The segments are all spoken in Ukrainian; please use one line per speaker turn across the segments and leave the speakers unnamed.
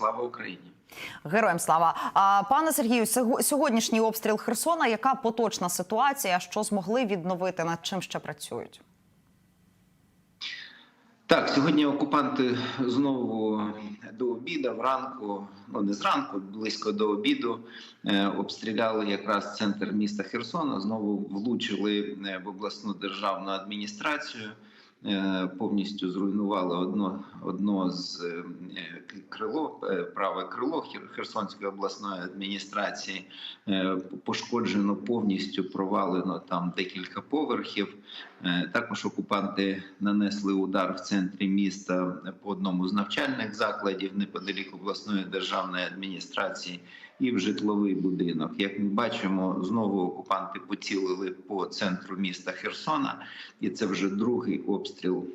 Слава Україні!
Героям слава а пане Сергію, сьогоднішній обстріл Херсона. Яка поточна ситуація? Що змогли відновити? Над чим ще працюють?
Так, сьогодні окупанти знову до обіду, вранку, ну не зранку, близько до обіду, е, обстріляли якраз центр міста Херсона. Знову влучили е, в обласну державну адміністрацію. Е, Повністю зруйнували одно, одно з е, крило, е, праве крило Херсонської обласної адміністрації. Пошкоджено повністю провалено там декілька поверхів. Також окупанти нанесли удар в центрі міста по одному з навчальних закладів неподалік обласної державної адміністрації і в житловий будинок. Як ми бачимо, знову окупанти поцілили по центру міста Херсона, і це вже другий обстріл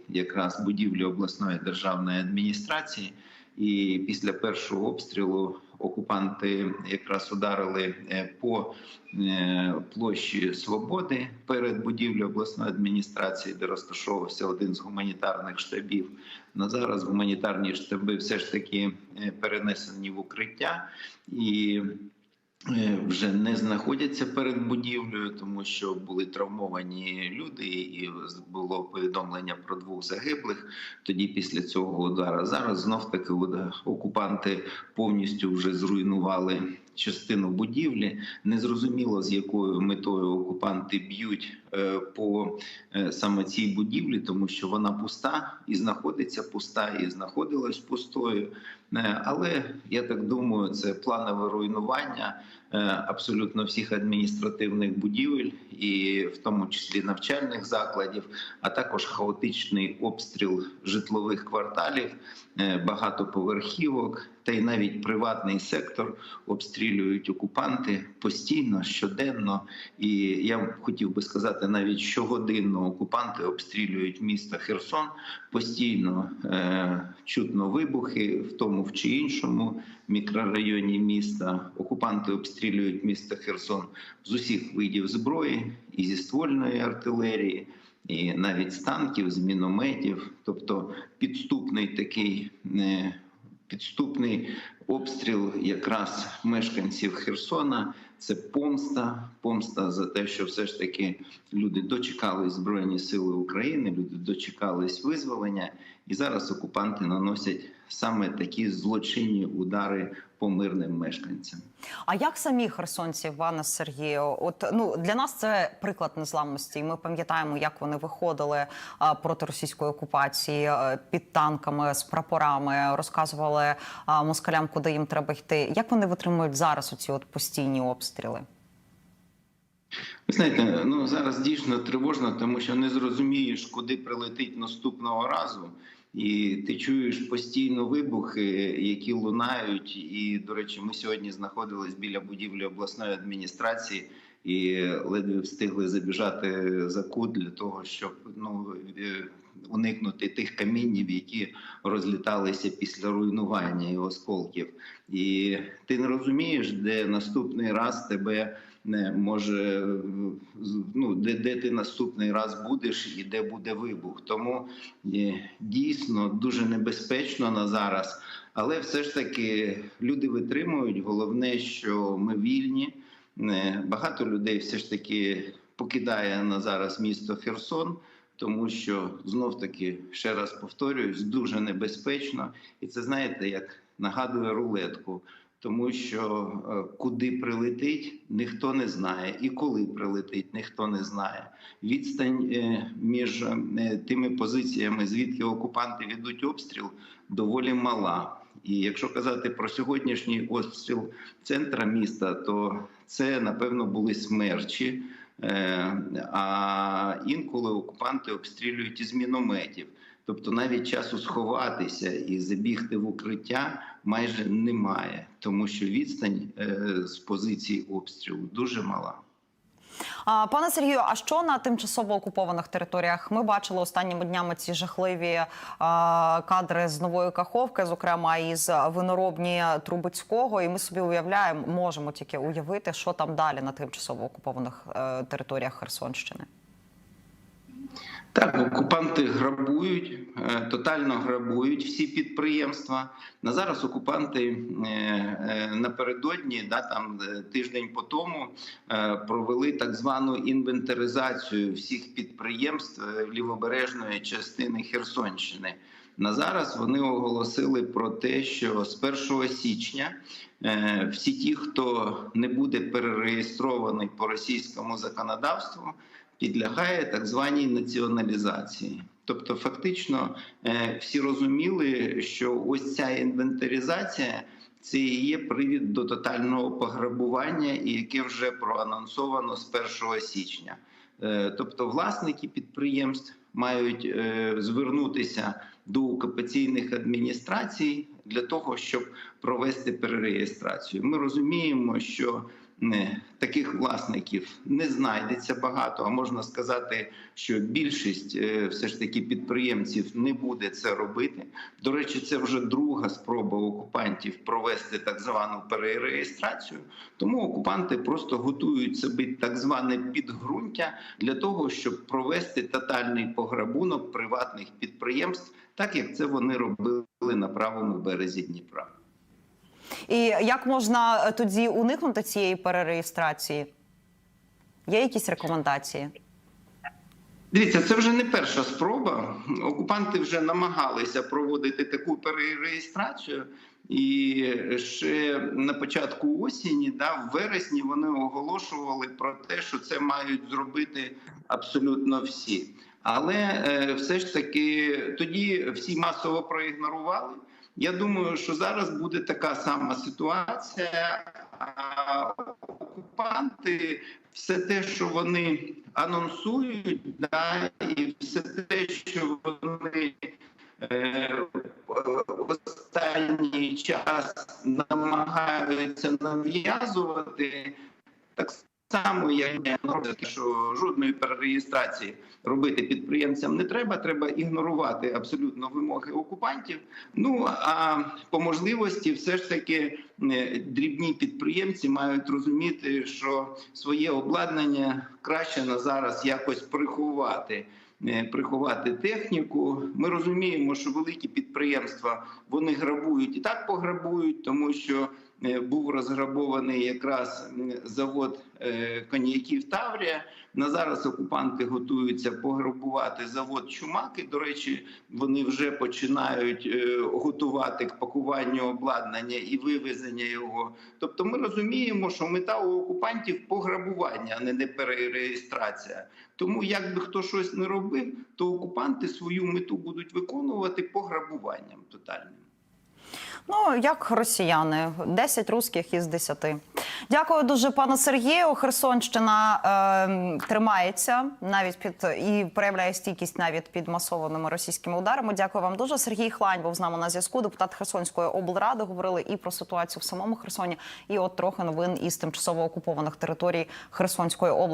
якраз будівлі обласної державної адміністрації. І після першого обстрілу окупанти якраз ударили е, по е, площі Свободи перед будівлею обласної адміністрації, де розташовувався один з гуманітарних штабів. На зараз гуманітарні штаби все ж таки е, перенесені в укриття і вже не знаходяться перед будівлею, тому що були травмовані люди, і було повідомлення про двох загиблих. Тоді після цього удара зараз знов таки окупанти повністю вже зруйнували частину будівлі. Незрозуміло з якою метою окупанти б'ють е, по е, саме цій будівлі, тому що вона пуста і знаходиться пуста, і знаходилась пустою. Е, Але я так думаю, це планове руйнування абсолютно всіх адміністративних будівель, і в тому числі навчальних закладів, а також хаотичний обстріл житлових кварталів, багатоповерхівок, та й навіть приватний сектор обстрілюють окупанти постійно, щоденно. І я хотів би сказати, навіть щогодинно окупанти обстрілюють місто Херсон постійно е, чутно вибухи в тому чи іншому мікрорайоні міста. Окупанти обстрілюють місто Херсон з усіх видів зброї і зі ствольної артилерії. І навіть з танків, з мінометів, тобто підступний такий е, підступний обстріл якраз мешканців Херсона. Це помста, помста за те, що все ж таки люди дочекались Збройні Сили України, люди дочекались визволення, і зараз окупанти наносять саме такі злочинні удари по мирним мешканцям.
А як самі херсонці, пане Сергію? От ну для нас це приклад незламності. І ми пам'ятаємо, як вони виходили а, проти російської окупації а, під танками з прапорами, розказували а, москалям, куди їм треба йти. Як вони витримують зараз оці от постійні обстріли?
Ви знаєте, ну зараз дійсно тривожно, тому що не зрозумієш, куди прилетить наступного разу. І ти чуєш постійно вибухи, які лунають. І, до речі, ми сьогодні знаходились біля будівлі обласної адміністрації і ледве встигли забіжати за кут для того, щоб ну е, уникнути тих камінів, які розліталися після руйнування і осколків. І ти не розумієш, де наступний раз тебе не може ну де, де ти наступний раз будеш і де буде вибух. Тому е, дійсно дуже небезпечно на зараз. Але все ж таки люди витримують. Головне, що ми вільні. Е, Багато людей все ж таки покидає на зараз місто Херсон. Тому що знов таки ще раз повторююсь, дуже небезпечно, і це знаєте, як нагадує рулетку тому що е, куди прилетить, ніхто не знає, і коли прилетить, ніхто не знає. Відстань е, між е, тими позиціями, звідки окупанти ведуть обстріл, доволі мала. І якщо казати про сьогоднішній обстріл центра міста, то це напевно були смерчі. А інколи окупанти обстрілюють із мінометів. Тобто навіть часу сховатися і забігти в укриття майже немає, тому що відстань е, з позиції обстрілу дуже мала.
Пане Сергію, а що на тимчасово окупованих територіях? Ми бачили останніми днями ці жахливі кадри з нової каховки, зокрема із виноробні Трубецького. І ми собі уявляємо, можемо тільки уявити, що там далі на тимчасово окупованих е, територіях Херсонщини.
Так, окупанти грабують, е, тотально грабують всі підприємства. На зараз окупанти е, е, напередодні, да, там тиждень по тому, провели так звану інвентаризацію всіх підприємств лівобережної частини Херсонщини. На зараз вони оголосили про те, що з 1 січня всі ті, хто не буде перереєстрований по російському законодавству, підлягає так званій націоналізації. Тобто, фактично, е, всі розуміли, що ось ця інвентаризація це і є привід до тотального пограбування, і яке вже проанонсовано з 1 січня. Е, Тобто, власники підприємств мають е, звернутися до окупаційних адміністрацій для того, щоб провести перереєстрацію. Ми розуміємо, що таких власників не знайдеться багато, а можна сказати, що більшість е, все ж таки підприємців не буде це робити. До речі, це вже друга спроба окупантів провести так звану перереєстрацію. Тому окупанти просто готують собі так зване підґрунтя для того, щоб провести тотальний пограбунок приватних підприємств, так як це вони робили на правому березі Дніпра.
І як можна е, тоді уникнути цієї перереєстрації? Є якісь рекомендації?
Дивіться, це вже не перша спроба. Окупанти вже намагалися проводити таку перереєстрацію. І ще на початку осені, да, в вересні, вони оголошували про те, що це мають зробити абсолютно всі. Але е, все ж таки тоді всі масово проігнорували. Я думаю, що зараз буде така сама ситуація. А окупанти все те, що вони анонсують, да, і все те, що вони е, останній час намагаються нав'язувати, так само, як що жодної перереєстрації робити підприємцям не треба. Треба ігнорувати абсолютно вимоги окупантів. Ну а по можливості, все ж таки, е, дрібні підприємці мають розуміти, що своє обладнання краще на зараз якось приховати. е, Приховати техніку. Ми розуміємо, що великі підприємства вони грабують і так пограбують, тому що був розграбований якраз завод е, коньяків Таврія. На зараз окупанти готуються пограбувати завод Чумаки. До речі, вони вже починають е, готувати к пакуванню обладнання і вивезення його. Тобто, ми розуміємо, що мета у окупантів пограбування, а не перереєстрація. Тому, як би хто щось не робив, то окупанти свою мету будуть виконувати пограбуванням тотальним.
Ну, як росіяни, 10 русських із 10. Дякую дуже, пане Сергію. Херсонщина е, тримається навіть під і проявляє стійкість навіть під масованими російськими ударами. Дякую вам дуже. Сергій Хлань був з нами на зв'язку. Депутат Херсонської облради говорили і про ситуацію в самому Херсоні, і от трохи новин із тимчасово окупованих територій Херсонської області.